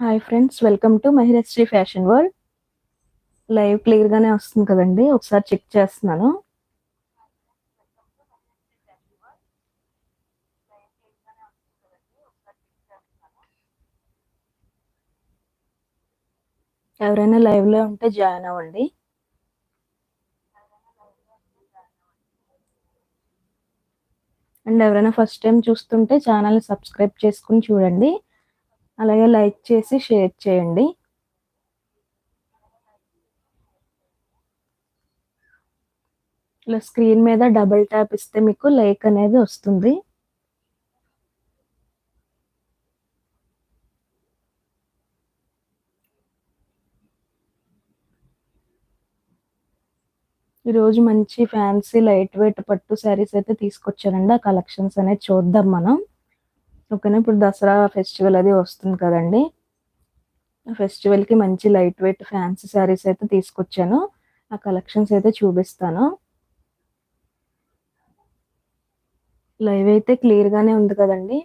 Hi friends welcome to Mahirasri fashion world live clear గానే వస్తుంది కదండి. ఒకసారి చెక్ చేస్తున్నాను. ఎవరైనా లైవ్లో ఉంటే జాయిన్ అవ్వండి. అండ్ ఎవరైనా ఫస్ట్ టైం చూస్తుంటే ఛానల్ని సబ్స్క్రైబ్ చేసుకుని చూడండి. అలాగే లైక్ చేసి షేర్ చేయండి. ఇలా స్క్రీన్ మీద డబుల్ ట్యాప్ ఇస్తే మీకు లైక్ అనేది వస్తుంది. ఈరోజు మంచి ఫ్యాన్సీ లైట్ వెయిట్ పట్టు శారీస్ అయితే తీసుకొచ్చానండి ఆ కలెక్షన్స్ అనేది చూద్దాం మనం. ఓకేనా? ఇప్పుడు దసరా ఫెస్టివల్ అది వస్తుంది కదండి. ఫెస్టివల్కి మంచి లైట్ వెయిట్ ఫ్యాన్సీ శారీస్ అయితే తీసుకొచ్చాను. ఆ కలెక్షన్స్ అయితే చూపిస్తాను. లైవ్ అయితే క్లియర్గానే ఉంది కదండి.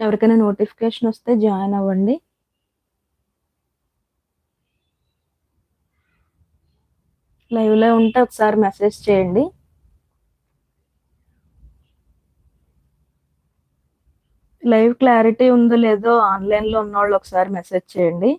ఎవరికైనా నోటిఫికేషన్ వస్తే జాయిన్ అవ్వండి. లైవ్లో ఉంటే ఒకసారి మెసేజ్ చేయండి. లైవ్ క్లారిటీ ఉందో లేదో ఆన్లైన్లో ఉన్న వాళ్ళు ఒకసారి మెసేజ్ చేయండి.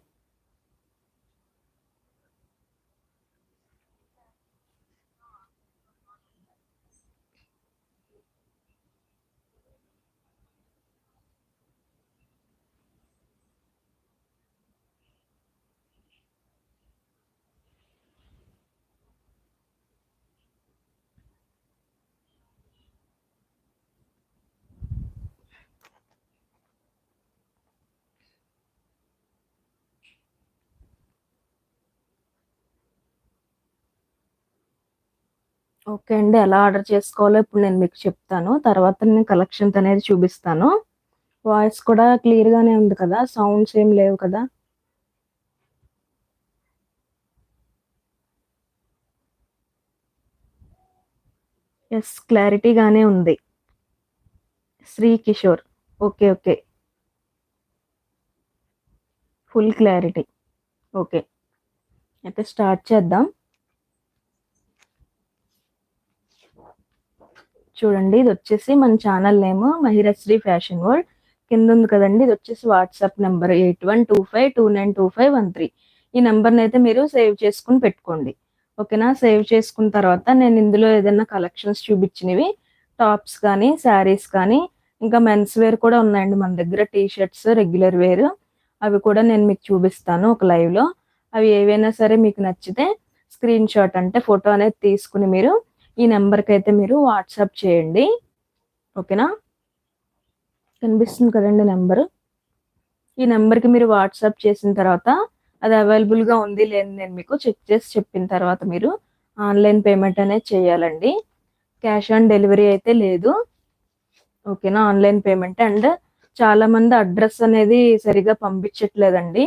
ఓకే అండి. ఎలా ఆర్డర్ చేసుకోవాలో ఇప్పుడు నేను మీకు చెప్తాను. తర్వాత నేను కలెక్షన్స్ అనేది చూపిస్తాను. వాయిస్ కూడా క్లియర్గానే ఉంది కదా? సౌండ్స్ ఏం లేవు కదా? ఎస్ క్లారిటీగానే ఉంది. Sri Kishore. Okay okay. Full clarity okay. అయితే స్టార్ట్ చేద్దాం. చూడండి ఇది వచ్చేసి మన channel name Mahirasri fashion world. కింద ఉంది కదండి ఇది వచ్చేసి WhatsApp number eight one two five two nine two five one three. ఈ నెంబర్ని అయితే మీరు సేవ్ చేసుకుని పెట్టుకోండి. ఓకేనా? సేవ్ చేసుకున్న తర్వాత నేను ఇందులో ఏదైనా కలెక్షన్స్ చూపించినవి టాప్స్ కానీ శారీస్ కానీ ఇంకా మెన్స్ వేర్ కూడా ఉన్నాయండి. మన దగ్గర టీ షర్ట్స్ రెగ్యులర్ వేర్ అవి కూడా నేను మీకు చూపిస్తాను ఒక లైవ్లో. అవి ఏవైనా సరే మీకు నచ్చితే స్క్రీన్ షాట్ అంటే ఫోటో అనేది తీసుకుని మీరు ఈ నెంబర్కి అయితే మీరు వాట్సాప్ చేయండి. ఓకేనా? కనిపిస్తుంది కదండి నెంబరు. ఈ నెంబర్కి మీరు వాట్సాప్ చేసిన తర్వాత అది అవైలబుల్గా ఉంది లేని నేను మీకు చెక్ చేసి చెప్పిన తర్వాత మీరు ఆన్లైన్ పేమెంట్ అనేది చేయాలండి. క్యాష్ ఆన్ డెలివరీ అయితే లేదు. ఓకేనా? ఆన్లైన్ పేమెంట్ అండ్ చాలామంది అడ్రస్ అనేది సరిగా పంపించట్లేదండి.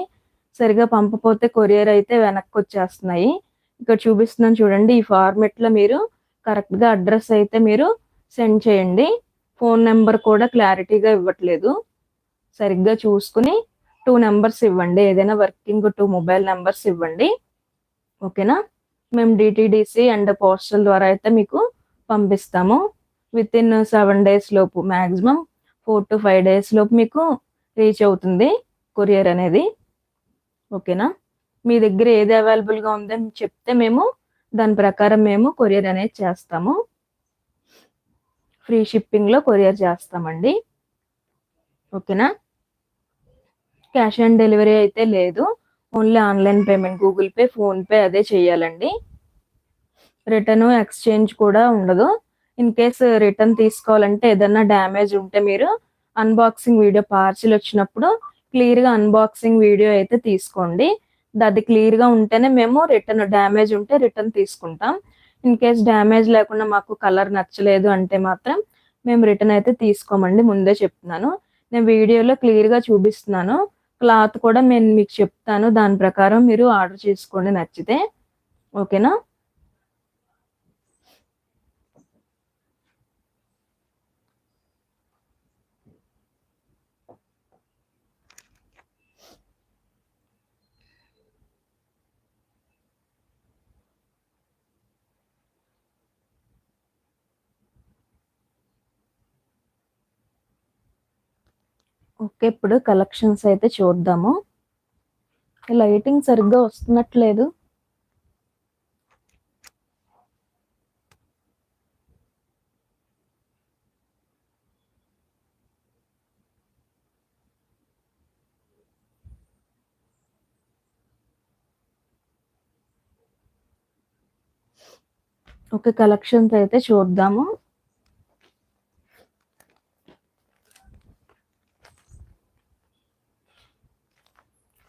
సరిగా పంపపోతే కొరియర్ అయితే వెనక్కి వచ్చేస్తున్నాయి. ఇక్కడ చూపిస్తున్నాను చూడండి ఈ ఫార్మెట్లో మీరు కరెక్ట్గా అడ్రస్ అయితే మీరు సెండ్ చేయండి. ఫోన్ నెంబర్ కూడా క్లారిటీగా ఇవ్వట్లేదు. సరిగ్గా చూసుకుని టూ నెంబర్స్ ఇవ్వండి. ఏదైనా వర్కింగ్ టూ మొబైల్ నెంబర్స్ ఇవ్వండి. ఓకేనా? మేము డిటీడీసీ అండ్ పోస్టల్ ద్వారా అయితే మీకు పంపిస్తాము. విత్ ఇన్ సెవెన్ డేస్ లోపు maximum four to five days లోపు మీకు రీచ్ అవుతుంది కొరియర్ అనేది. ఓకేనా? మీ దగ్గర ఏది అవైలబుల్గా ఉందని చెప్తే మేము దాని ప్రకారం మేము కొరియర్ అనేది చేస్తాము. ఫ్రీ షిప్పింగ్లో కొరియర్ చేస్తామండి. ఓకేనా? క్యాష్ ఆన్ డెలివరీ అయితే లేదు. Only online payment Google Pay PhonePe అదే చేయాలండి. రిటర్న్ ఎక్స్చేంజ్ కూడా ఉండదు. ఇన్ కేస్ రిటర్న్ తీసుకోవాలంటే ఏదన్నా డ్యామేజ్ ఉంటే మీరు అన్బాక్సింగ్ వీడియో పార్సిల్ వచ్చినప్పుడు క్లియర్గా అన్బాక్సింగ్ వీడియో అయితే తీసుకోండి. అది క్లియర్గా ఉంటేనే మేము రిటర్న్ డ్యామేజ్ ఉంటే రిటర్న్ తీసుకుంటాం. ఇన్ కేస్ డ్యామేజ్ లేకుండా మాకు కలర్ నచ్చలేదు అంటే మాత్రం మేము రిటర్న్ అయితే తీసుకోమండి ముందే చెప్తున్నాను. నేను వీడియోలో క్లియర్గా చూపిస్తున్నాను. క్లాత్ కూడా నేను మీకు చెప్తాను దాని ప్రకారం మీరు ఆర్డర్ చేసుకోండి నచ్చితే. ఓకేనా? ఓకే ఇప్పుడు కలెక్షన్స్ అయితే చూద్దాము. లైటింగ్ సరిగ్గా వస్తున్నట్లేదు. ఓకే కలెక్షన్స్ అయితే చూద్దాము.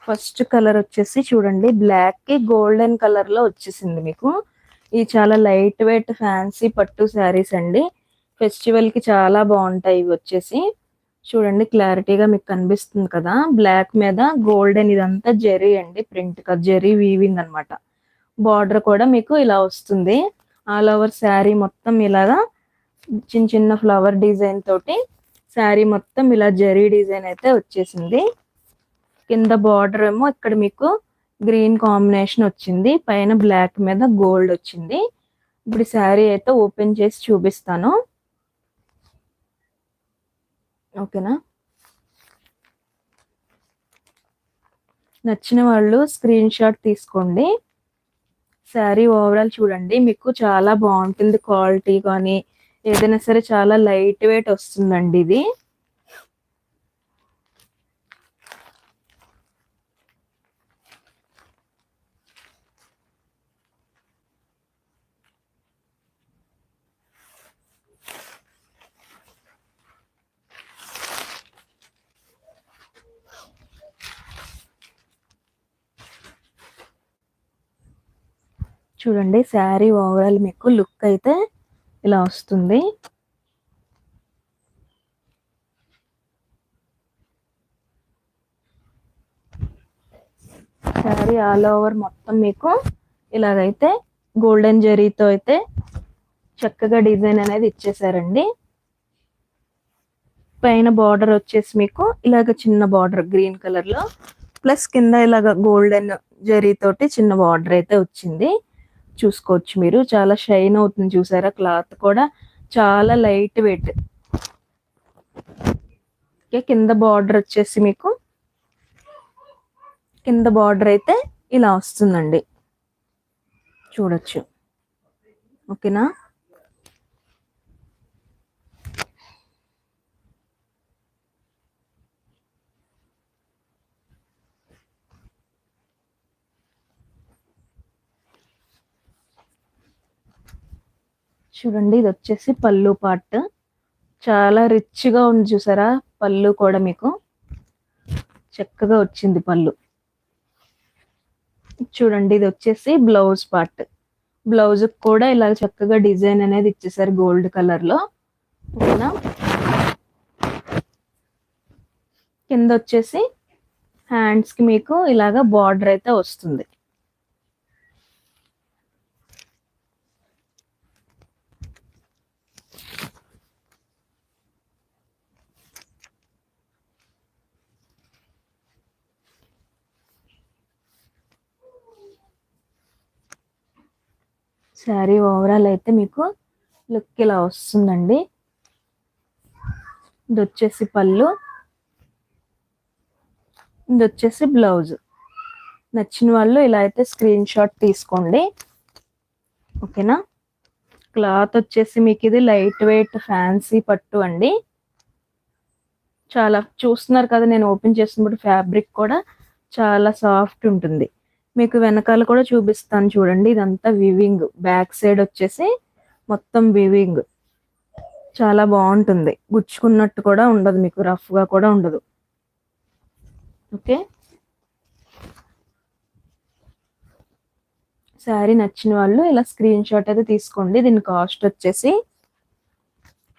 ఫస్ట్ కలర్ వచ్చేసి చూడండి బ్లాక్కి గోల్డెన్ కలర్లో వచ్చేసింది మీకు. ఇది చాలా లైట్ వెయిట్ ఫ్యాన్సీ పట్టు శారీస్ అండి. ఫెస్టివల్కి చాలా బాగుంటాయి ఇవి వచ్చేసి. చూడండి క్లారిటీగా మీకు కనిపిస్తుంది కదా. బ్లాక్ మీద గోల్డెన్ ఇదంతా జెరీ అండి ప్రింట్ కదా జెరీ వీవింగ్ అనమాట బార్డర్ కూడా మీకు ఇలా వస్తుంది. ఆల్ ఓవర్ శారీ మొత్తం ఇలాగా చిన్న చిన్న ఫ్లవర్ డిజైన్ తోటి శారీ మొత్తం ఇలా జరీ డిజైన్ అయితే వచ్చేసింది. కింద బార్డర్ ఏమో ఇక్కడ మీకు గ్రీన్ కాంబినేషన్ వచ్చింది. పైన బ్లాక్ మీద గోల్డ్ వచ్చింది. ఇప్పుడు శారీ అయితే ఓపెన్ చేసి చూపిస్తాను. ఓకేనా? నచ్చిన వాళ్ళు స్క్రీన్ షాట్ తీసుకోండి. శారీ ఓవరాల్ చూడండి. మీకు చాలా బాగుంటుంది క్వాలిటీ కానీ ఏదైనా సరే చాలా లైట్ వెయిట్ వస్తుందండి ఇది. చూడండి శారీ ఓవరాల్ మీకు లుక్ అయితే ఇలా వస్తుంది. శారీ ఆల్ ఓవర్ మొత్తం మీకు ఇలాగైతే గోల్డెన్ జరీతో అయితే చక్కగా డిజైన్ అనేది ఇచ్చేసారండి. పైన బార్డర్ వచ్చేసి మీకు ఇలాగ చిన్న బార్డర్ గ్రీన్ కలర్లో ప్లస్ కింద ఇలాగ గోల్డెన్ జరీతోటి చిన్న బార్డర్ అయితే వచ్చింది. చూసుకోవచ్చు మీరు. చాలా షైన్ అవుతుంది చూసారా? క్లాత్ కూడా చాలా లైట్ వెయిట్. కింద బార్డర్ వచ్చేసి మీకు కింద బార్డర్ అయితే ఇలా వస్తుందండి. చూడొచ్చు. ఓకేనా? చూడండి ఇది వచ్చేసి పళ్ళు పార్ట్. చాలా రిచ్గా ఉంది చూసారా? పళ్ళు కూడా మీకు. చక్కగా వచ్చింది పళ్ళు. చూడండి ఇది వచ్చేసి బ్లౌజ్ పార్ట్. బ్లౌజ్ కూడా ఇలా చక్కగా డిజైన్ అనేది ఇచ్చేసారు గోల్డ్ కలర్లో. ఓకేనా? కింద వచ్చేసి హ్యాండ్స్కి మీకు ఇలాగా బార్డర్ అయితే వస్తుంది. శారీ ఓవరాల్ అయితే మీకు లుక్ ఇలా వస్తుందండి. ఇది వచ్చేసి పళ్ళు. ఇది వచ్చేసి బ్లౌజ్ నచ్చిన వాళ్ళు ఇలా అయితే స్క్రీన్ షాట్ తీసుకోండి. ఓకేనా క్లాత్ వచ్చేసి మీకు ఇది లైట్ వెయిట్ ఫ్యాన్సీ పట్టు అండి. చాలా చూస్తున్నారు కదా నేను ఓపెన్ చేసినప్పుడు ఫ్యాబ్రిక్ కూడా చాలా సాఫ్ట్ ఉంటుంది. మీకు వెనకాల కూడా చూపిస్తాను చూడండి. ఇదంతా వివింగ్ బ్యాక్ సైడ్ వచ్చేసి మొత్తం వివింగ్ చాలా బాగుంటుంది. గుచ్చుకున్నట్టు కూడా ఉండదు మీకు. రఫ్గా కూడా ఉండదు. ఓకే? శారీ నచ్చిన వాళ్ళు ఇలా స్క్రీన్ షాట్ అయితే తీసుకోండి. దీని కాస్ట్ వచ్చేసి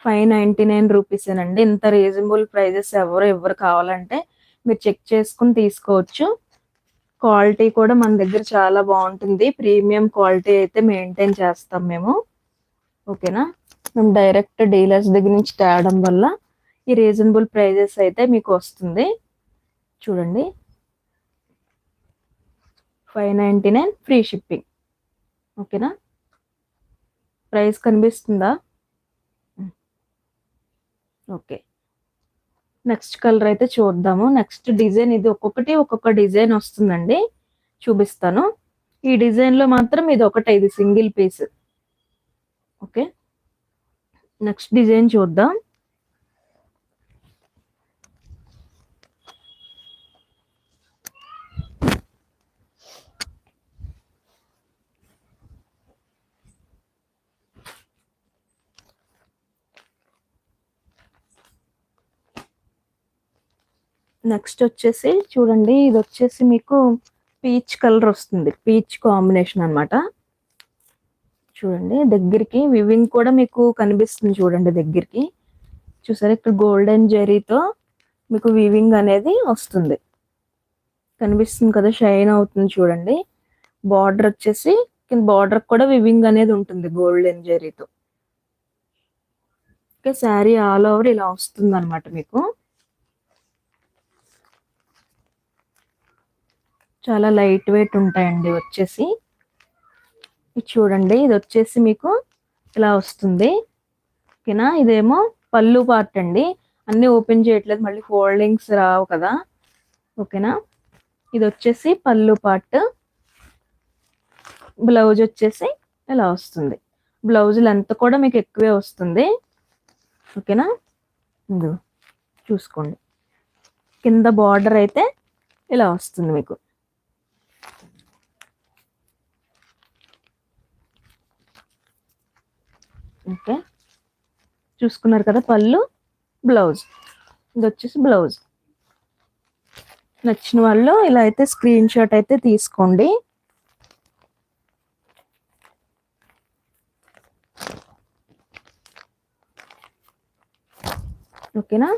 ఫైవ్ నైంటీ నైన్ రూపీసేనండి ఇంత రీజనబుల్ ప్రైజెస్ ఎవరు ఎవరు కావాలంటే మీరు చెక్ చేసుకుని తీసుకోవచ్చు. క్వాలిటీ కూడా మన దగ్గర చాలా బాగుంటుంది. ప్రీమియం క్వాలిటీ అయితే మెయింటైన్ చేస్తాం మేము. ఓకేనా? మేము డైరెక్ట్ డీలర్స్ దగ్గర నుంచి తేవడం వల్ల ఈ రీజనబుల్ ప్రైజెస్ అయితే మీకు వస్తుంది. చూడండి. Five ninety nine free shipping. ఓకేనా? ప్రైస్ కనిపిస్తుందా? ఓకే. నెక్స్ట్ కలర్ అయితే చూద్దాము. నెక్స్ట్ డిజైన్ ఇది ఒక్కొక్కటి ఒక్కొక్క డిజైన్ వస్తుందండి. చూపిస్తాను. ఈ డిజైన్లో మాత్రం ఇది ఒకటే ఇది single piece. Okay. Next design చూద్దాం. నెక్స్ట్ వచ్చేసి చూడండి ఇది వచ్చేసి మీకు పీచ్ కలర్ వస్తుంది. పీచ్ కాంబినేషన్ అన్నమాట. చూడండి దగ్గరికి వివింగ్ కూడా మీకు కనిపిస్తుంది చూడండి దగ్గరికి. చూసారా ఇక్కడ గోల్డెన్ జెరీతో మీకు వివింగ్ అనేది వస్తుంది. కనిపిస్తుంది కదా షైన్ అవుతుంది చూడండి. బార్డర్ వచ్చేసి కింద బార్డర్ కూడా వివింగ్ అనేది ఉంటుంది గోల్డెన్ జెరీతో. ఓకే శారీ ఆల్ ఓవర్ ఇలా వస్తుంది అనమాట మీకు. చాలా లైట్ వెయిట్ ఉంటాయండి వచ్చేసి. ఇది చూడండి ఇది వచ్చేసి మీకు ఇలా వస్తుంది. ఓకేనా? ఇదేమో పళ్ళు పార్ట్ అండి. అన్ని ఓపెన్ చేయట్లేదు మళ్ళీ ఫోల్డింగ్స్ రావు కదా. ఓకేనా? ఇది వచ్చేసి పళ్ళు పార్ట్. బ్లౌజ్ వచ్చేసి ఇలా వస్తుంది. బ్లౌజ్ లెంత్ కూడా మీకు ఎక్కువే వస్తుంది. ఓకేనా? ఇదిగో చూసుకోండి. కింద బార్డర్ అయితే ఇలా వస్తుంది మీకు. ఓకే. చూసుకున్నారు కదా పళ్ళు బ్లౌజ్. ఇది వచ్చేసి బ్లౌజ్. నచ్చిన వాళ్ళు ఇలా అయితే స్క్రీన్ షాట్ అయితే తీసుకోండి. ఓకేనా?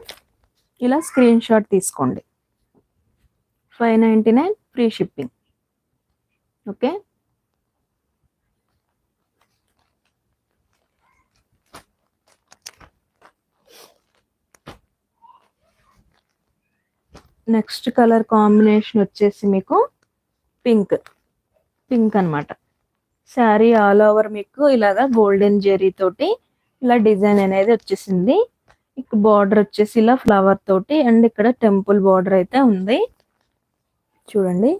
ఇలా స్క్రీన్ షాట్ తీసుకోండి. Five ninety nine free shipping. Okay? Next colour combination వచ్చేసి మీకు పింక్. పింక్ అనమాట శారీ ఆల్ ఓవర్ మీకు ఇలాగా గోల్డెన్ జెరీ తోటి ఇలా డిజైన్ అనేది వచ్చేసింది. ఇక బార్డర్ వచ్చేసి ఇలా ఫ్లవర్ తోటి అండ్ ఇక్కడ టెంపుల్ బార్డర్ అయితే ఉంది. చూడండి.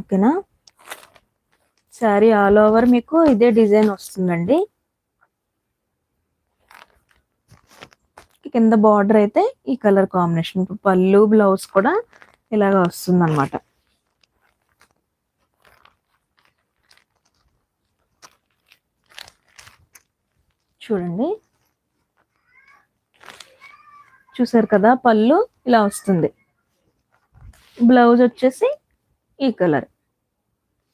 ఓకేనా? శారీ ఆల్ ఓవర్ మీకు ఇదే డిజైన్ వస్తుందండి. కింద బార్డర్ అయితే ఈ కలర్ కాంబినేషన్ పళ్ళు బ్లౌజ్ కూడా ఇలాగ వస్తుంది అనమాట చూడండి. చూసారు కదా పళ్ళు ఇలా వస్తుంది. బ్లౌజ్ వచ్చేసి ఈ కలర్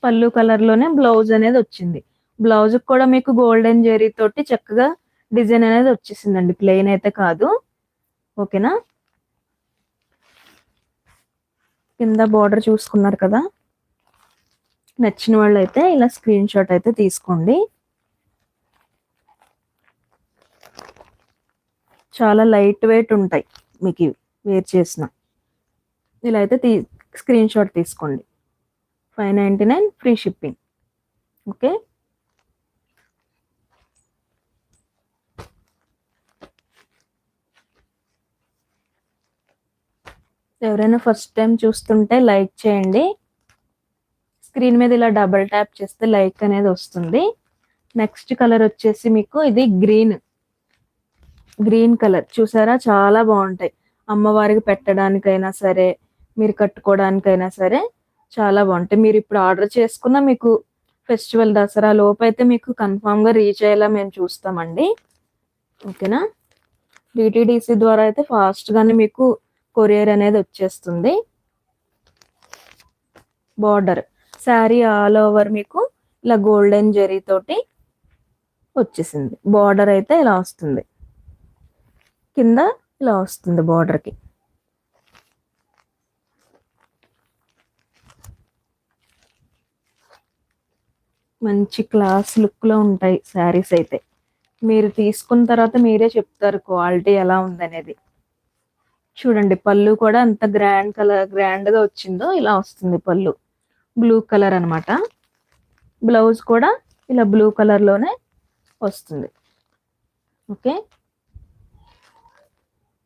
పళ్ళు కలర్లోనే బ్లౌజ్ అనేది వచ్చింది. బ్లౌజ్ కూడా మీకు గోల్డెన్ జెరీ తోటి చక్కగా డిజైన్ అనేది వచ్చేసిందండి. ప్లెయిన్ అయితే కాదు. ఓకేనా? కింద బార్డర్ చూసుకున్నారు కదా? నచ్చిన వాళ్ళు అయితే ఇలా స్క్రీన్ షాట్ అయితే తీసుకోండి. చాలా లైట్ వెయిట్ ఉంటాయి మీకు ఇవి వేర్ చేసిన. ఇలా అయితే తీ స్క్రీన్ షాట్ తీసుకోండి. Five ninety nine free shipping. Okay? ఎవరైనా ఫస్ట్ టైం చూస్తుంటే లైక్ చేయండి. స్క్రీన్ మీద ఇలా డబల్ ట్యాప్ చేస్తే లైక్ అనేది వస్తుంది. నెక్స్ట్ కలర్ వచ్చేసి మీకు ఇది గ్రీన్. Green colour. చూసారా? చాలా బాగుంటాయి. అమ్మవారికి పెట్టడానికైనా సరే మీరు కట్టుకోవడానికైనా సరే చాలా బాగుంటాయి. మీరు ఇప్పుడు ఆర్డర్ చేసుకున్న మీకు ఫెస్టివల్ దసరా లోపు అయితే మీకు కన్ఫామ్గా రీచ్ అయ్యేలా మేము చూస్తామండి. ఓకేనా? డిటీడీసీ ద్వారా అయితే ఫాస్ట్గానే మీకు కొరియర్ అనేది వచ్చేస్తుంది. బార్డర్ శారీ ఆల్ ఓవర్ మీకు ఇలా గోల్డెన్ జరీ తోటి వచ్చేసింది. బార్డర్ అయితే ఇలా వస్తుంది. కింద ఇలా వస్తుంది బార్డర్కి మంచి క్లాస్ లుక్లో ఉంటాయి శారీస్ అయితే. మీరు తీసుకున్న తర్వాత మీరే చెప్తారు క్వాలిటీ ఎలా ఉందనేది. చూడండి పళ్ళు కూడా అంత గ్రాండ్ కలర్ గ్రాండ్గా వచ్చిందో ఇలా వస్తుంది పళ్ళు. బ్లూ కలర్ అనమాట బ్లౌజ్ కూడా ఇలా బ్లూ కలర్లోనే వస్తుంది. ఓకే?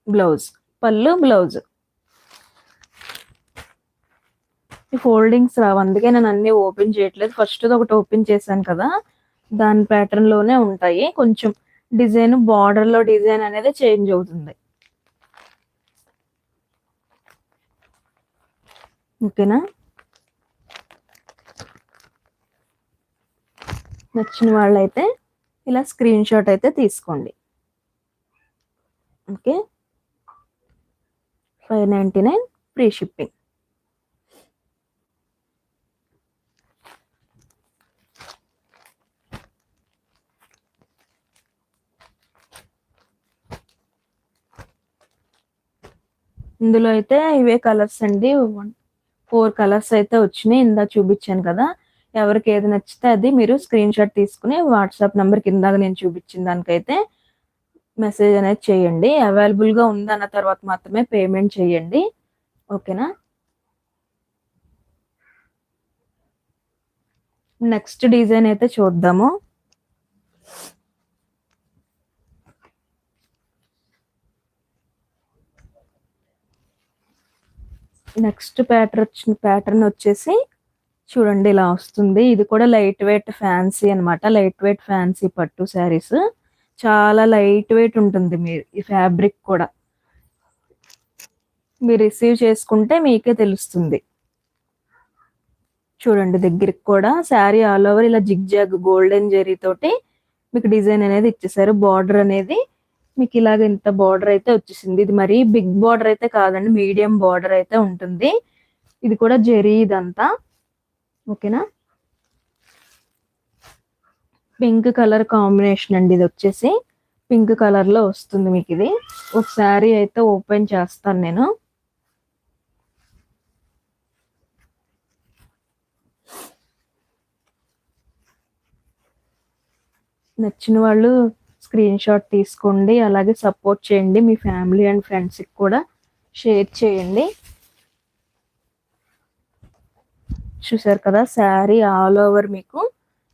బ్లౌజ్ పళ్ళు బ్లౌజ్. ఈ ఫోల్డింగ్స్ రావు అందుకే నేను అన్ని ఓపెన్ చేయట్లేదు. ఫస్ట్ ఒకటి ఓపెన్ చేశాను కదా దాని ప్యాటర్న్లోనే ఉంటాయి. కొంచెం డిజైన్ బార్డర్లో డిజైన్ అనేది చేంజ్ అవుతుంది. ఓకేనా? నచ్చిన వాళ్ళైతే ఇలా స్క్రీన్ షాట్ అయితే తీసుకోండి. Okay? Five ninety nine free shipping. ఇందులో అయితే ఇవే కలర్స్ అండి. ఫోర్ కలర్స్ అయితే వచ్చినాయి. ఇందా చూపించాను కదా. ఎవరికి ఏది నచ్చితే అది మీరు స్క్రీన్ షాట్ తీసుకుని వాట్సాప్ నెంబర్ ఇందాక నేను చూపించిన దానికైతే మెసేజ్ అనేది చేయండి. అవైలబుల్గా ఉందన్న తర్వాత మాత్రమే పేమెంట్ చేయండి. ఓకేనా? నెక్స్ట్ డిజైన్ అయితే చూద్దాము. నెక్స్ట్ ప్యాటర్న్ వచ్చిన ప్యాటర్న్ వచ్చేసి చూడండి ఇలా వస్తుంది. ఇది కూడా లైట్ వెయిట్ ఫ్యాన్సీ అనమాట లైట్ వెయిట్ ఫ్యాన్సీ పట్టు శారీస్ చాలా లైట్ వెయిట్ ఉంటుంది మీరు ఈ ఫ్యాబ్రిక్ కూడా. మీరు రిసీవ్ చేసుకుంటే మీకే తెలుస్తుంది. చూడండి దగ్గరికి కూడా శారీ ఆల్ ఓవర్ ఇలా జిగ్ జాగ్ గోల్డెన్ జెరీ తోటి మీకు డిజైన్ అనేది ఇచ్చేసారు. బార్డర్ అనేది మీకు ఇలాగ ఇంత బార్డర్ అయితే వచ్చేసింది. ఇది మరీ బిగ్ బార్డర్ అయితే కాదండి మీడియం బార్డర్ అయితే ఉంటుంది. ఇది కూడా జెరీ ఇదంతా. ఓకేనా పింక్ కలర్ కాంబినేషన్ అండి ఇది వచ్చేసి. పింక్ కలర్లో వస్తుంది మీకు ఇది. ఒకసారి అయితే ఓపెన్ చేస్తాను నేను. నచ్చిన వాళ్ళు స్క్రీన్ షాట్ తీసుకోండి అలాగే సపోర్ట్ చేయండి. మీ ఫ్యామిలీ అండ్ ఫ్రెండ్స్కి కూడా షేర్ చేయండి. చూసారు కదా శారీ ఆల్ ఓవర్ మీకు.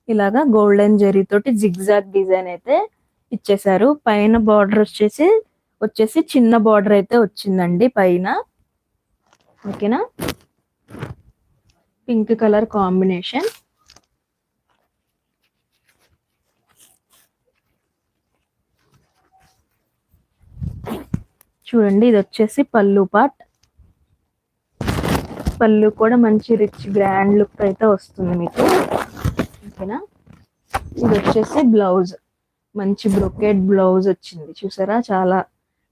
ఇలాగా గోల్డెన్ జెరీ తోటి జిగ్జాగ్ డిజైన్ అయితే ఇచ్చేసారు పైన బార్డర్ వచ్చేసి వచ్చేసి చిన్న బార్డర్ అయితే వచ్చిందండి పైన. ఓకేనా? Pink colour combination. చూడండి ఇది వచ్చేసి పళ్ళు పాట్. పళ్ళు కూడా మంచి రిచ్ గ్రాండ్ లుక్ అయితే వస్తుంది మీకు. ఓకేనా? ఇది వచ్చేసి బ్లౌజ్ మంచి బ్రొకెట్ బ్లౌజ్ వచ్చింది. చూసారా? చాలా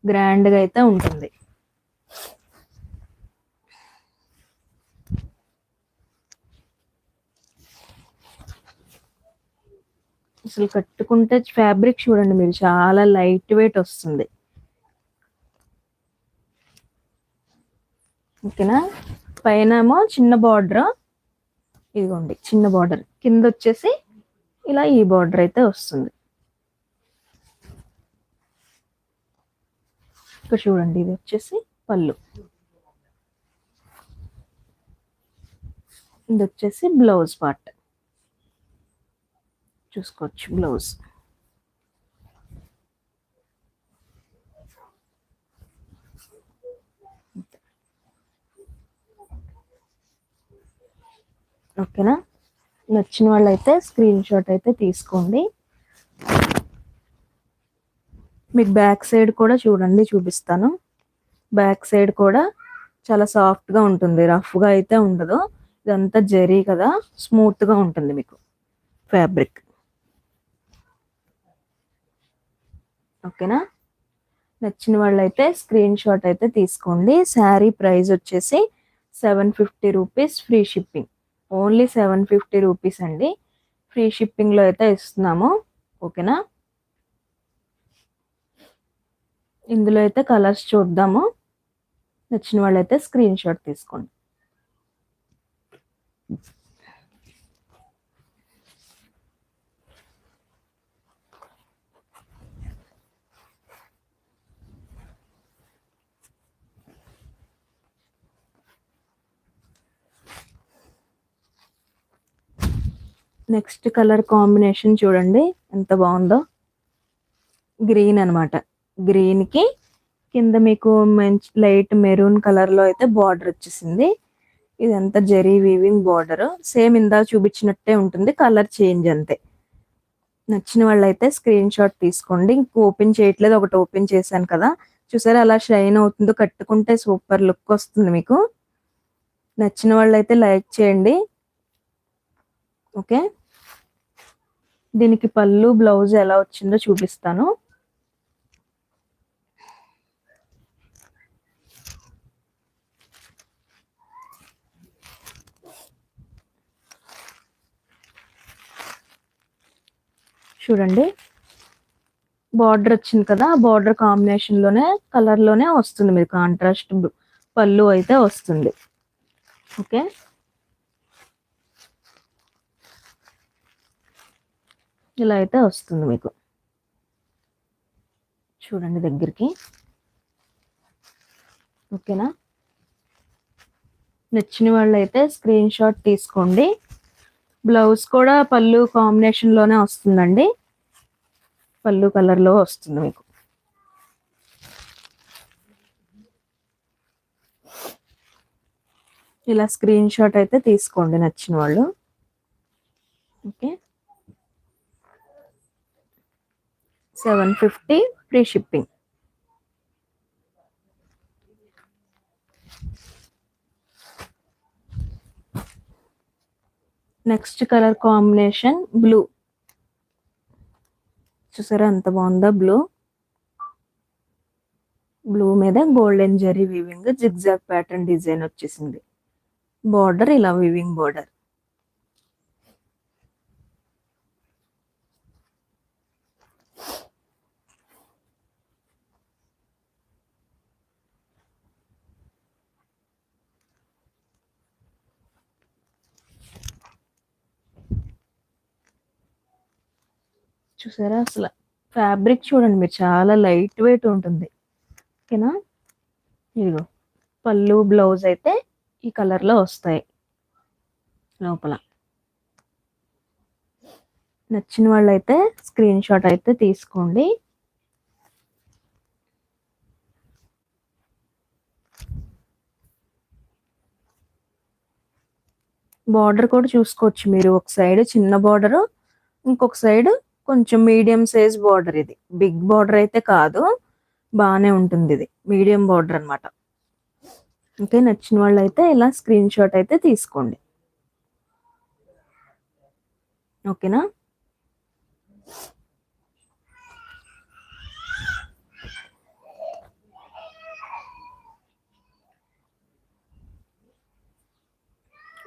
గ్రాండ్గా అయితే ఉంటుంది. అసలు కట్టుకుంటే ఫ్యాబ్రిక్ చూడండి మీరు. చాలా లైట్ వెయిట్ వస్తుంది. ఓకేనా? పైన ఏమో చిన్న బార్డర్ ఇదిగోండి చిన్న బార్డర్ కింద వచ్చేసి ఇలా ఈ బార్డర్ అయితే వస్తుంది. ఇక్కడ చూడండి ఇది వచ్చేసి పళ్ళు. ఇది వచ్చేసి బ్లౌజ్ పార్ట్ చూసుకోవచ్చు బ్లౌజ్ ఓకేనా? నచ్చిన వాళ్ళైతే స్క్రీన్ షాట్ అయితే తీసుకోండి. మీకు బ్యాక్ సైడ్ కూడా చూడండి చూపిస్తాను. బ్యాక్ సైడ్ కూడా చాలా సాఫ్ట్గా ఉంటుంది రఫ్గా అయితే ఉండదు. ఇదంతా జరీ కదా స్మూత్గా ఉంటుంది మీకు ఫ్యాబ్రిక్. ఓకేనా? నచ్చిన వాళ్ళైతే స్క్రీన్ షాట్ అయితే తీసుకోండి. శారీ ప్రైస్ వచ్చేసి seven fifty rupees free shipping. Only seven fifty rupees అండి. ఫ్రీ షిప్పింగ్లో అయితే ఇస్తున్నాము. ఓకేనా? ఇందులో అయితే కలర్స్ చూద్దాము. నచ్చిన వాళ్ళైతే స్క్రీన్ షాట్ తీసుకోండి. నెక్స్ట్ కలర్ కాంబినేషన్ చూడండి ఎంత బాగుందో. గ్రీన్ అనమాట గ్రీన్కి కింద మీకు మంచి లైట్ మెరూన్ కలర్లో అయితే బార్డర్ వచ్చేసింది. ఇదంతా జెరీ వీవింగ్ బార్డర్. సేమ్ ఇందా చూపించినట్టే ఉంటుంది కలర్ చేంజ్ అంతే. నచ్చిన వాళ్ళైతే స్క్రీన్ షాట్ తీసుకోండి. ఇంక ఓపెన్ చేయట్లేదు ఒకటి ఓపెన్ చేశాను కదా. చూసారా అలా షైన్ అవుతుందో కట్టుకుంటే సూపర్ లుక్ వస్తుంది మీకు. నచ్చిన వాళ్ళైతే లైక్ చేయండి. ఓకే? దీనికి పళ్ళు బ్లౌజ్ ఎలా వచ్చిందో చూపిస్తాను. చూడండి. బార్డర్ వచ్చింది కదా బార్డర్ కాంబినేషన్లోనే కలర్లోనే వస్తుంది మీకు. కాంట్రాస్ట్ పళ్ళు అయితే వస్తుంది. ఓకే? ఇలా అయితే వస్తుంది మీకు. చూడండి దగ్గరికి. ఓకేనా? నచ్చిన వాళ్ళు అయితే స్క్రీన్ షాట్ తీసుకోండి. బ్లౌజ్ కూడా పళ్ళు కాంబినేషన్లోనే వస్తుందండి. పళ్ళు కలర్లో వస్తుంది మీకు. ఇలా స్క్రీన్ షాట్ అయితే తీసుకోండి నచ్చిన వాళ్ళు. Okay? Seven fifty free shipping. Next colour combination blue. చూసారా ఎంత బాగుందో బ్లూ. బ్లూ మీద golden zari weaving zigzag pattern design వచ్చేసింది. బార్డర్ ఇలా వీవింగ్ బార్డర్. చూసారా? అసలు ఫ్యాబ్రిక్ చూడండి మీరు చాలా లైట్ వెయిట్ ఉంటుంది. ఓకేనా? ఇదిగో పళ్ళు బ్లౌజ్ అయితే ఈ కలర్లో వస్తాయి లోపల. నచ్చిన వాళ్ళు అయితే స్క్రీన్ షాట్ అయితే తీసుకోండి. బార్డర్ కూడా చూసుకోవచ్చు మీరు. ఒక సైడ్ చిన్న బార్డర్ ఇంకొక సైడ్ కొంచెం మీడియం సైజ్ బార్డర్ ఇది. బిగ్ బార్డర్ అయితే కాదు బాగానే ఉంటుంది ఇది. మీడియం బార్డర్ అనమాట ఓకే నచ్చిన వాళ్ళు అయితే ఇలా స్క్రీన్ షాట్ అయితే తీసుకోండి. ఓకేనా?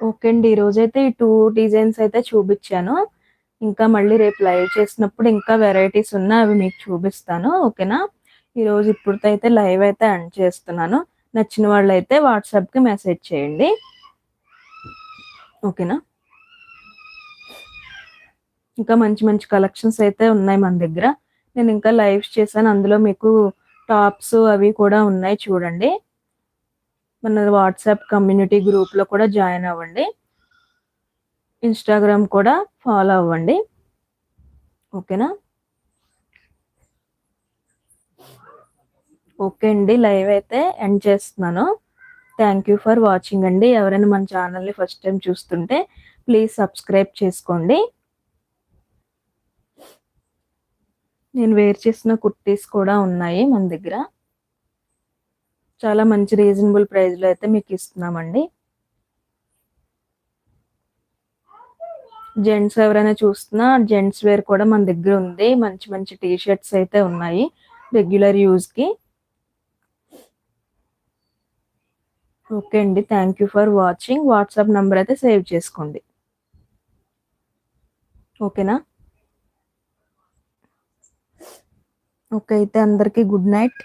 ఓకే అండి ఈరోజైతే ఈ టూ డిజైన్స్ అయితే చూపించాను. ఇంకా మళ్ళీ రేపు లైవ్ చేసినప్పుడు ఇంకా వెరైటీస్ ఉన్నాయి అవి మీకు చూపిస్తాను ఓకేనా? ఈరోజు ఇప్పుడుతో అయితే లైవ్ అయితే ఎండ్ చేస్తున్నాను. నచ్చిన వాళ్ళు అయితే వాట్సాప్కి మెసేజ్ చేయండి. ఓకేనా? ఇంకా మంచి మంచి కలెక్షన్స్ అయితే ఉన్నాయి మన దగ్గర. నేను ఇంకా లైవ్స్ చేశాను అందులో మీకు టాప్స్ అవి కూడా ఉన్నాయి చూడండి. మన వాట్సాప్ కమ్యూనిటీ గ్రూప్లో కూడా జాయిన్ అవ్వండి. ఇన్స్టాగ్రామ్ కూడా ఫాలో అవ్వండి. ఓకేనా ఓకే అండి లైవ్ అయితే ఎండ్ చేస్తున్నాను. థ్యాంక్ యూ ఫర్ వాచింగ్ అండి. ఎవరైనా మన ఛానల్ని ఫస్ట్ టైం చూస్తుంటే ప్లీజ్ సబ్స్క్రైబ్ చేసుకోండి. నేను వేర్ చేసిన కుర్తీస్ కూడా ఉన్నాయి మన దగ్గర. చాలా మంచి రీజనబుల్ ప్రైస్లో అయితే మీకు ఇస్తున్నామండి. జెంట్స్ ఎవరైనా చూస్తున్నా జెంట్స్ వేర్ కూడా మన దగ్గర ఉంది. మంచి మంచి టీ షర్ట్స్ అయితే ఉన్నాయి. రెగ్యులర్ యూజ్కి ఓకే అండి. Thank you for watching WhatsApp number అయితే సేవ్ చేసుకోండి. ఓకేనా ఓకే అయితే అందరికీ గుడ్ నైట్